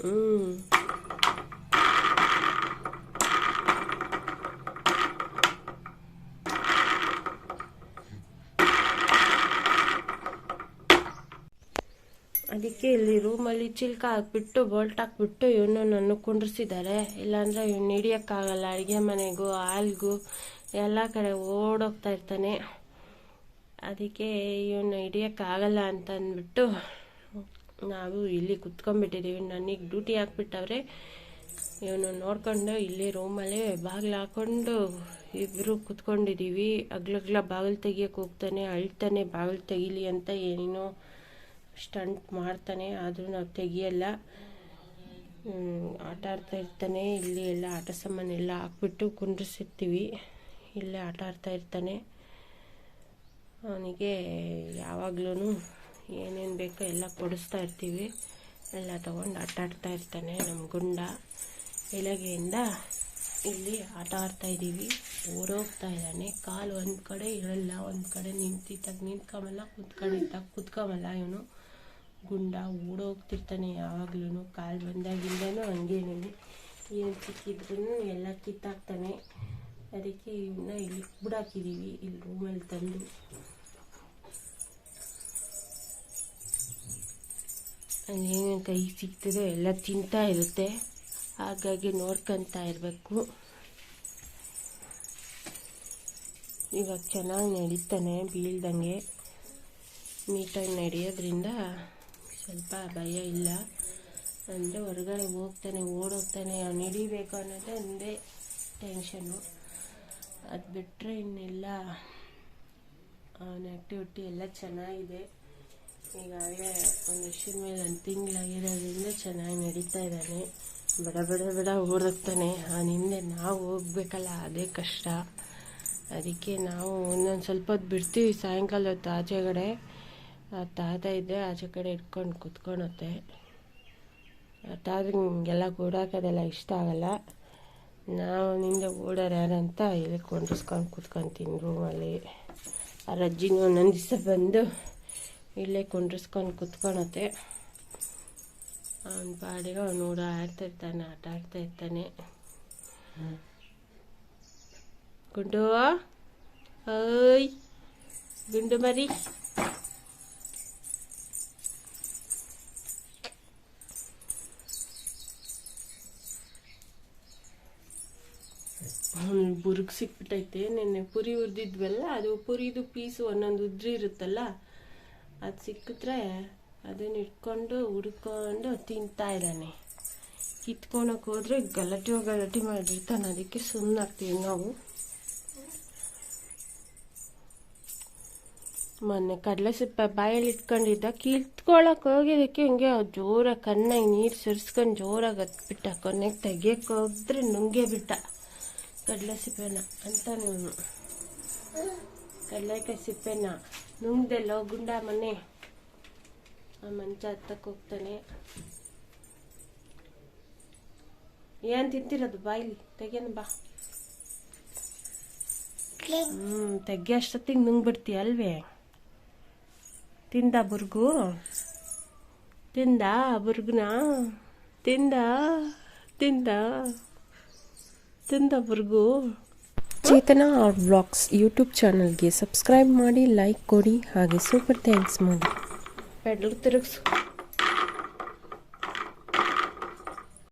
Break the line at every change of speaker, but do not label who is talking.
ಹ್ಞೂ ಅದಕ್ಕೆ ಇಲ್ಲಿ ರೂಮಲ್ಲಿ ಚಿಲ್ಕ ಹಾಕ್ಬಿಟ್ಟು ಬೋಲ್ಟ್ ಹಾಕ್ಬಿಟ್ಟು ಇವನು ನನ್ನ ಕುಂಡ್ರಿಸಿದ್ದಾರೆ ಇಲ್ಲಾಂದ್ರೆ ಇವ್ನು ಹಿಡಿಯೋಕ್ಕಾಗಲ್ಲ. ಅಡುಗೆ ಮನೆಗೂ, ಹಾಲ್ಗೂ, ಎಲ್ಲ ಕಡೆ ಓಡೋಗ್ತಾ ಇರ್ತಾನೆ. ಅದಕ್ಕೆ ಇವನು ಹಿಡಿಯೋಕ್ಕಾಗಲ್ಲ ಅಂತ ಅಂದ್ಬಿಟ್ಟು ನಾವು ಇಲ್ಲಿ ಕುತ್ಕೊಂಡ್ಬಿಟ್ಟಿದ್ದೀವಿ ನನಗೆ ಡ್ಯೂಟಿ ಹಾಕ್ಬಿಟ್ಟವ್ರೆ. ಇವನು ನೋಡ್ಕೊಂಡು ಇಲ್ಲಿ ರೂಮಲ್ಲೇ ಬಾಗಿಲು ಹಾಕ್ಕೊಂಡು ಇಬ್ಬರು ಕುತ್ಕೊಂಡಿದ್ದೀವಿ ಅಗ್ಲಗ್ಲ ಬಾಗಿಲು ತೆಗಿಯೋಕೆ ಹೋಗ್ತಾನೆ, ಅಳ್ತಾನೆ, ಬಾಗಿಲು ತೆಗೀಲಿ ಅಂತ ಏನೇನೋ ಸ್ಟಂಟ್ ಮಾಡ್ತಾನೆ. ಆದರೂ ನಾವು ತೆಗಿಯಲ್ಲ. ಆಟ ಆಡ್ತಾ ಇರ್ತಾನೆ. ಇಲ್ಲಿ ಎಲ್ಲ ಆಟ ಸಾಮಾನೆಲ್ಲ ಹಾಕ್ಬಿಟ್ಟು ಕುಂಡ್ರಿಸಿರ್ತೀವಿ ಇಲ್ಲೇ ಆಟ ಆಡ್ತಾ ಇರ್ತಾನೆ. ಅವನಿಗೆ ಯಾವಾಗ್ಲೂ ಏನೇನು ಬೇಕೋ ಎಲ್ಲ ಕೊಡಿಸ್ತಾ ಇರ್ತೀವಿ. ಎಲ್ಲ ತಗೊಂಡು ಆಟಾಡ್ತಾ ಇರ್ತಾನೆ ನಮ್ಮ ಗುಂಡ. ಬೆಳಗ್ಗೆಯಿಂದ ಇಲ್ಲಿ ಆಟ ಆಡ್ತಾ ಇದ್ದೀವಿ. ಓಡೋಗ್ತಾ ಇದ್ದಾನೆ. ಕಾಲು ಒಂದು ಕಡೆ ಇರಲ್ಲ, ಒಂದು ಕಡೆ ನಿಂತಿದ್ದಾಗ ನಿಂತ್ಕೊಂಬಲ್ಲ ಕುತ್ಕೊಂಡಿದ್ದಾಗ ಕುತ್ಕೊಂಬಲ್ಲ ಇವನು. ಗುಂಡ ಓಡೋಗ್ತಿರ್ತಾನೆ ಯಾವಾಗ್ಲೂ ಕಾಲು ಬಂದಾಗಿಂದನೂ ಹಂಗೇನೆ ಏನು ಸಿಕ್ಕಿದ್ರು ಎಲ್ಲ ಕಿತ್ತಾಕ್ತಾನೆ. ಅದಕ್ಕೆ ಇವನ್ನ ಇಲ್ಲಿ ಬಿಡಾಕಿದ್ದೀವಿ ಇಲ್ಲಿ ರೂಮಲ್ಲಿ ತಂದು. ಏನೇನು ಕೈ ಸಿಗ್ತದೆ, ಎಲ್ಲ ತಿಂತಾ ಇರುತ್ತೆ. ಹಾಗಾಗಿ ನೋಡ್ಕೊತಾ ಇರಬೇಕು. ಇವಾಗ ಚೆನ್ನಾಗಿ ನಡೀತಾನೆ, ಬೀಳ್ದಂಗೆ. ನೀಟಾಗಿ ನಡೆಯೋದ್ರಿಂದ ಸ್ವಲ್ಪ ಭಯ ಇಲ್ಲ. ಅಂದರೆ ಹೊರಗಡೆ ಹೋಗ್ತಾನೆ, ಓಡೋಗ್ತಾನೆ, ಅವ್ನು ಹಿಡಿಬೇಕು ಅನ್ನೋದೇ ಒಂದೇ ಟೆನ್ಷನ್ನು ಅದು ಬಿಟ್ಟರೆ ಇನ್ನೆಲ್ಲ, ಅವನ ಆ್ಯಕ್ಟಿವಿಟಿ ಎಲ್ಲ ಚೆನ್ನಾಗಿದೆ. ಈಗಾಗಲೇ ಒಂದು ವರ್ಷದ ಮೇಲೆ ಒಂದು ತಿಂಗಳಾಗಿರೋದ್ರಿಂದ ಚೆನ್ನಾಗಿ ನಡೀತಾ ಇದ್ದಾನೆ. ಬಡ ಬಡ ಬಡ ಓಡೋಗ್ತಾನೆ. ಆ ಹಿಂದೆ ನಾವು ಹೋಗ್ಬೇಕಲ್ಲ, ಅದೇ ಕಷ್ಟ. ಅದಕ್ಕೆ ನಾವು ಒಂದೊಂದು ಸ್ವಲ್ಪ ಹೊತ್ತು ಬಿಡ್ತೀವಿ. ಸಾಯಂಕಾಲ ಹೊತ್ತು ಆಚೆಗಡೆ ಆ ತಾತ ಇದ್ದರೆ ಆಚೆ ಕಡೆ ಇಟ್ಕೊಂಡು ಕುತ್ಕೊಳತ್ತೆ. ತಾತಗೆ ಹಿಂಗೆಲ್ಲ ಓಡಾಕೋದೆಲ್ಲ ಇಷ್ಟ ಆಗಲ್ಲ. ನಾವು ನಿಂದೆ ಓಡೋರು ಯಾರಂತ ಇಲ್ಲಿ ಕೊಂಡಿಸ್ಕೊಂಡು ಕುತ್ಕೊತೀನಿ ರೂಮಲ್ಲಿ ಆ ರಜ್ಜಿನೂ ಒಂದೊಂದು ದಿವಸ ಬಂದು ಇಲ್ಲೇ ಕುಂಡ್ರಿಸ್ಕೊಂಡು ಕುತ್ಕೊಳತ್ತೆ. ಅವನ ಪಾಡಿಗೆ ಅವನು ಓಡಾಡ್ತಾ ಇರ್ತಾನೆ, ಆಟ ಆಡ್ತಾ ಇರ್ತಾನೆ. ಗುಂಡು, ಓಯ್, ಗುಂಡು ಮರಿ. ಬುರುಗ್ ಸಿಕ್ಬಿಟ್ಟೈತೆ. ನಿನ್ನೆ ಪುರಿ ಉರಿದಿದ್ವಲ್ಲ ಅದು ಪುರಿದು ಪೀಸು, ಒಂದೊಂದು ಉದ್ರಿ ಇರುತ್ತಲ್ಲ ಅದು ಸಿಕ್ಕಿದ್ರೆ ಅದನ್ನ ಇಟ್ಕೊಂಡು, ಹುಡ್ಕೊಂಡು ತಿಂತಾ ಇದ್ದಾನೆ. ಕಿತ್ಕೊಳಕ್ಕೆ ಹೋದರೆ ಗಲಾಟೆ ಗಲಾಟೆ ಮಾಡಿರ್ತಾನೆ. ಅದಕ್ಕೆ ಸುಮ್ಮನಾಗ್ತೀವಿ ನಾವು. ಮೊನ್ನೆ ಕಡಲೆ ಸಿಪ್ಪ ಬಾಯಲ್ಲಿ ಇಟ್ಕೊಂಡಿದ್ದ ಕಿತ್ಕೊಳಕ್ಕೆ ಹೋಗಿದ್ದಕ್ಕೆ ಹಿಂಗೆ ಜೋರಾಗಿ ಕಣ್ಣಾಗಿ ನೀರು ಸುರಿಸ್ಕೊಂಡು ಜೋರಾಗಿ ಹತ್ಬಿಟ್ಟ. ಕೊನೆಗೆ ತೆಗಿಯಕ್ಕೆ ಹೋದ್ರೆ ನುಂಗೇ ಬಿಟ್ಟ ಕಡಲೆ ಸಿಪ್ಪೆನ ಅಂತ ನೀನು ಕಡಲೆಕಾಯಿ ಸಿಪ್ಪೆನ ನುಂಗ್ದೆಲ್ಲೋ ಗುಂಡ ಮನೆ. ಆ ಮಂಚ ಹತ್ತಕ್ಕೆ ಹೋಗ್ತಾನೆ. ಏನ್ ತಿಂತಿರೋದು? ಬಾಯಿಲಿ ತೆಗೇನು ಬಾ. ಹ್ಮ್ ತೆಗಿಯೋ ಅಷ್ಟೊತ್ತಿಗೆ ನುಂಗ್ಬಿಡ್ತೀಯ ಅಲ್ವೇ? ತಿಂದ ಬುರ್ಗು? ತಿಂದ ಬುರ್ಗುನ? ತಿಂದ ತಿಂದ ತಿಂದ ಬುರ್ಗು?
ಚೇತನ ಆರ್ ವ್ಲಾಗ್ಸ್ ಯೂಟ್ಯೂಬ್ ಚಾನಲ್ಗೆ ಸಬ್ಸ್ಕ್ರೈಬ್ ಮಾಡಿ, ಲೈಕ್ ಕೊಡಿ ಹಾಗೆ ಸೂಪರ್ ಥ್ಯಾಂಕ್ಸ್ ಮಾಡಿ.
ಪೆಡ್ಲು ತಿರುಗಿಸು.